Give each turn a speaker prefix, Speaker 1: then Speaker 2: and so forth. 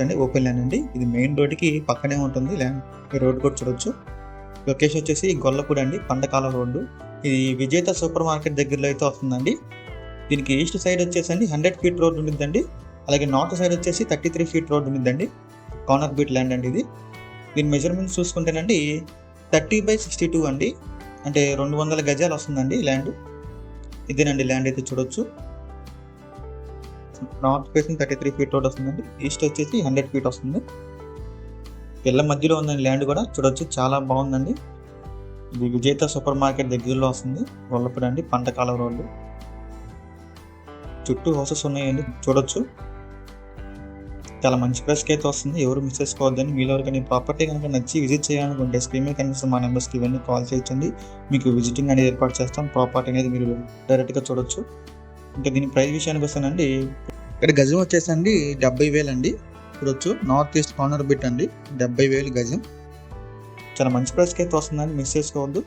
Speaker 1: అండి open land అండి. ఇది మెయిన్ రోడ్డుకి పక్కనే ఉంటుంది. ల్యాండ్ ఈ రోడ్ కూడా చూడొచ్చు. లొకేషన్ వచ్చేసి గొల్లపూడి అండి. పండకాల రోడ్డు. ఇది విజేత సూపర్ మార్కెట్ దగ్గరలో అయితే వస్తుందండి. దీనికి ఈస్ట్ సైడ్ వచ్చేసి అండి హండ్రెడ్ ఫీట్ రోడ్ ఉండిద్దండి. అలాగే నార్త్ సైడ్ వచ్చేసి థర్టీ త్రీ ఫీట్ రోడ్ ఉండిద్దండి. కార్నర్ బీట్ ల్యాండ్ అండి ఇది. దీని మెజర్మెంట్స్ చూసుకుంటేనండి థర్టీ బై సిక్స్టీ టూ అండి. అంటే రెండు వందల గజాలు వస్తుందండి ల్యాండ్. ఇదేనండి ల్యాండ్ అయితే చూడొచ్చు. North facing thirty three feet road వస్తుందండి. ఈస్ట్ వచ్చేసి హండ్రెడ్ ఫీట్ వస్తుంది. పిల్ల మధ్యలో ఉందండి ల్యాండ్ కూడా. చూడొచ్చు చాలా బాగుందండి. ఇది విజేత సూపర్ మార్కెట్ దగ్గరలో వస్తుంది. గొల్లపూడి అండి పంటకాల రోడ్డు. చుట్టూ హౌసెస్ ఉన్నాయండి చూడొచ్చు. చాలా మంచి ప్రైస్కి అయితే వస్తుంది. ఎవరు మిస్ చేసుకోవద్దని మీలో కానీ ప్రాపర్టీ కనుక నచ్చి విజిట్ చేయాలనుకుంటే స్క్రీన్ మీద మా నెంబర్స్కి ఇవన్నీ కాల్ చేయొచ్చండి. మీకు విజిటింగ్ అనేది ఏర్పాటు చేస్తాం. ప్రాపర్టీ అనేది మీరు డైరెక్ట్గా చూడొచ్చు. ఇంకా దీని ప్రైస్ విషయానికి వస్తానండి. ఇక్కడ గజం వచ్చేసండి డెబ్బై వేలు అండి చూడొచ్చు నార్త్ ఈస్ట్ కార్నర్ బిట్ అండి డెబ్బై వేలు గజం. చాలా మంచి ప్రైస్కి అయితే వస్తుందండి మిస్ చేసుకోవద్దు.